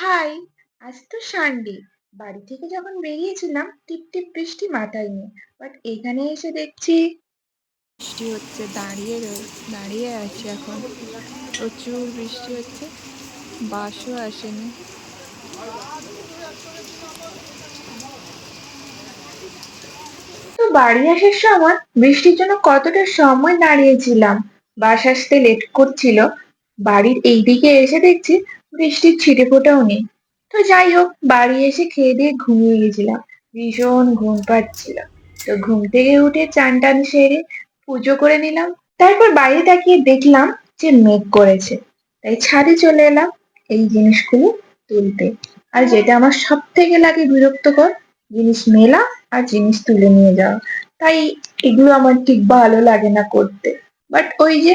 High, আজ তো Sunday বাড়ি থেকে যখন বেরিয়েছিলাম, টিপ টিপ বৃষ্টি মাথায় নিয়ে। বাট এখানে এসে দেখছি বৃষ্টি হচ্ছে, দাঁড়িয়ে দাঁড়িয়ে আছে এখন। প্রচুর বৃষ্টি হচ্ছে, বাসও আসেনি। তো বাড়ি আসার সময় বৃষ্টির জন্য কতটা সময় দাঁড়িয়েছিলাম? বাস আসতে লেট করছিল। বাড়ির এইদিকে এসে দেখছি বৃষ্টির ছিটে ফোঁটাও নেই। তো যাই হোক, বাড়ি এসে খেয়ে দিয়ে ঘুমিয়ে গেছিলাম। ভীষণ ঘুম পাচ্ছিল। তো ঘুম থেকে উঠে চান টান সেরে পুজো করে নিলাম। তারপর বাইরে তাকিয়ে দেখলাম যে মেঘ করেছে। তাই ছাদে চলে এলাম এই জিনিসগুলো তুলতে। আর যেটা আমার সব থেকে লাগে বিরক্তকর, জিনিস মেলা আর জিনিস তুলে নিয়ে যাওয়া। তাই এগুলো আমার ঠিক ভালো লাগে না করতে। বাট ওই যে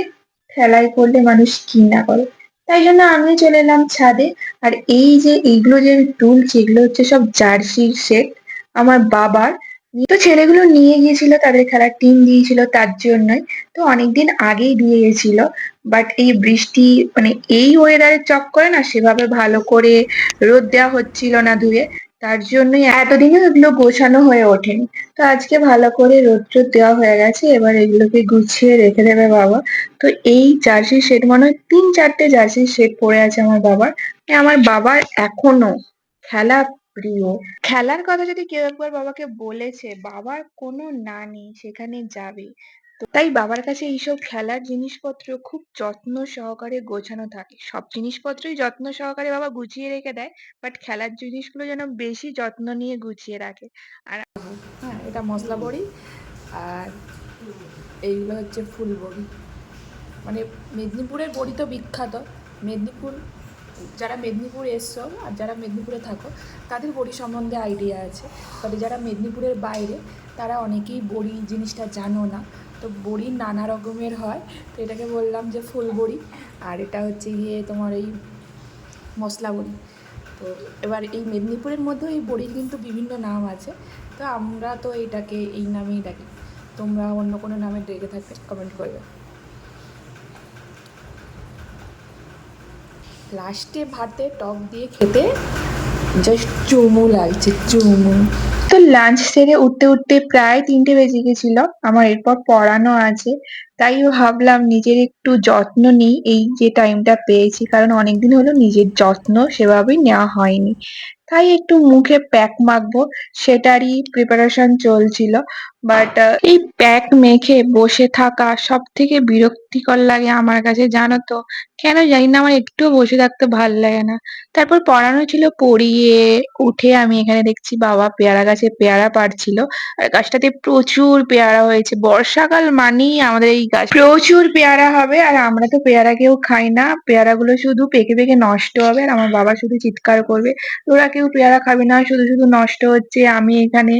খেলাই করলে মানুষ কি না করে। তাই জন্য আমি চলে এলাম ছাদে। আর এই যে এইগুলো যে আমি তুলছি, এগুলো হচ্ছে সব জার্সির সেট আমার বাবার। তো ছেলেগুলো নিয়ে গিয়েছিল, তাদের খেলার টিম দিয়েছিল তার জন্যই। তো অনেকদিন আগেই দিয়ে গেছিল। বাট এই বৃষ্টি মানে এই ওয়েদারে চক করে না সেভাবে ভালো করে রোদ দেওয়া হচ্ছিল না ধুয়ে তার জন্যই এতদিনে এগুলো গোছানো হয়ে ওঠেনি। তো আজকে ভালো করে রোদ টোদ দেওয়া হয়ে গেছে, এবার এগুলোকে গুছিয়ে রেখে দেবে বাবা। তো এই জার্সি সেট মনে হয় তিন চারটে জার্সি সেট পড়ে আছে আমার বাবার। আমার বাবার এখনও খেলা প্রিয়। খেলার কথা যদি কেউ একবার বাবাকে বলেছে, বাবার কোনো না নেই, সেখানে যাবে। তো তাই বাবার কাছে এইসব খেলার জিনিসপত্র খুব যত্ন সহকারে গোছানো থাকে। সব জিনিসপত্রই যত্ন সহকারে বাবা গুছিয়ে রেখে দেয় বাট খেলার জিনিসগুলো যেন বেশি যত্ন নিয়ে গুছিয়ে রাখে। আর হ্যাঁ এটা মশলা বড়ি আর এইগুলো হচ্ছে ফুল বড়ি মানে মেদিনীপুরের বড়ি তো বিখ্যাত। মেদিনীপুর, যারা মেদিনীপুর এসছো আর যারা মেদিনীপুরে থাকো, তাদের বড়ি সম্বন্ধে আইডিয়া আছে। তবে যারা মেদিনীপুরের বাইরে, তারা অনেকেই বড়ি জিনিসটা জানো না। তো বড়ি নানা রকমের হয়, তো এটাকে বললাম যে ফুল বড়ি আর এটা হচ্ছে গিয়ে তোমার এই মশলা বড়ি। তো এবার এই মেদিনীপুরের মধ্যেও এই বড়ির কিন্তু বিভিন্ন নাম আছে, তো আমরা তো এটাকে এই নামেই ডাকি। তোমরা অন্য কোনো নামে ডেকে থাকলে কমেন্ট করবে। লাস্টে ভাতে টক দিয়ে খেতে জাস্ট চুমু লাগছে, চুমু। তো লাঞ্চ সেরে উঠতে উঠতে প্রায় তিনটে বেজে গেছিল। আমার এরপর পড়ানো আছে। তাই ভাবলাম নিজের একটু যত্ন নিই, এই যে টাইমটা পেয়েছি। কারণ অনেকদিন হলো নিজের যত্ন সেভাবেই নেওয়া হয়নি। তাই একটু মুখে প্যাক মাখবো, সেটারই প্রিপারেশন চলছিল। বাট এই প্যাক মেখে বসে থাকা সব থেকে বিরক্তিকর লাগে আমার কাছে, জানো তো? কেন জানি না, আমার একটুও বসে থাকতে ভালো লাগে না। তারপর পড়ানো ছিল, পড়িয়ে উঠে আমি এখানে দেখছি বাবা পেয়ারা গাছে পেয়ারা পাড়ছিল। আর গাছটাতে প্রচুর পেয়ারা হয়েছে। বর্ষাকাল মানেই আমাদের এই গাছ প্রচুর পেয়ারা হবে আর আমরা তো পেয়ারা কেউ খাই না। পেয়ারাগুলো শুধু পেকে পেকে নষ্ট হবে আর আমার বাবা শুধু চিৎকার করবে। তোরা কেউ পেয়ারা খাবি না, শুধু শুধু নষ্ট হচ্ছে। আমি এখানে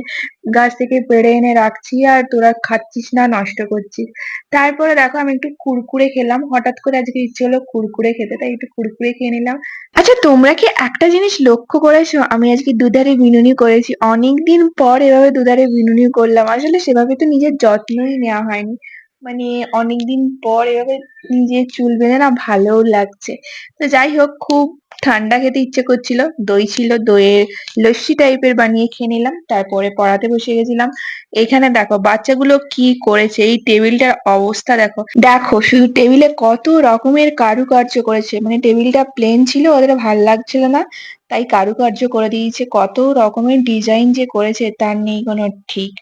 গাছ থেকে পেড়ে এনে রাখছি আর তোরা খাচ্ছিস না, নষ্ট করছিস। তারপরে দেখো আমি একটু কুরকুরে খেলাম। হঠাৎ করে আজকে ইচ্ছে হলো কুরকুরে খেতে, তাই একটু কুরকুরে খেয়ে নিলাম। আচ্ছা তোমরা কি একটা জিনিস লক্ষ্য করেছ? আমি আজকে দুধারে বিনুনি করেছি। অনেকদিন পর এভাবে দুধারে বিনুনি করলাম। আসলে সেভাবে তো নিজের যত্নই নেওয়া হয়নি। মানে অনেকদিন পর এভাবে নিজের চুল বেঁধে না ভালোও লাগছে। তো যাই হোক, খুব ঠান্ডা খেতে ইচ্ছে করছিল। দই ছিল, দইয়ের লস্যি টাইপের বানিয়ে খেয়ে নিলাম, তারপরে পড়াতে বসে গেছিলাম। এখানে দেখো, বাচ্চাগুলো কি করেছে, এই টেবিলটার অবস্থা দেখো। দেখো, শুধু টেবিলে কত রকমের কারুকার্য করেছে মানে টেবিলটা প্লেন ছিল, ওদের ভালো লাগছিল না, তাই কারুকার্য করে দিয়েছে। কত রকমের ডিজাইন যে করেছে, তার নেই কোনো ঠিক।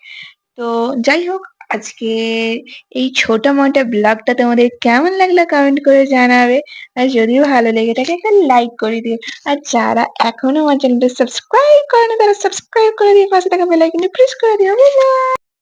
তো যাই হোক আজকে এই ছোট মোটো ব্লগটা তোমাদের কেমন লাগল কমেন্ট করে জানাবে। আর যদিও ভালো লেগে থাকে, একটা লাইক করে দিও। আর যারা এখনও আমার চ্যানেলটা সাবস্ক্রাইব করে না তারা সাবস্ক্রাইব করে দিয়ে পাশে থাকা বেল আইকনটা প্রেস করে দিও।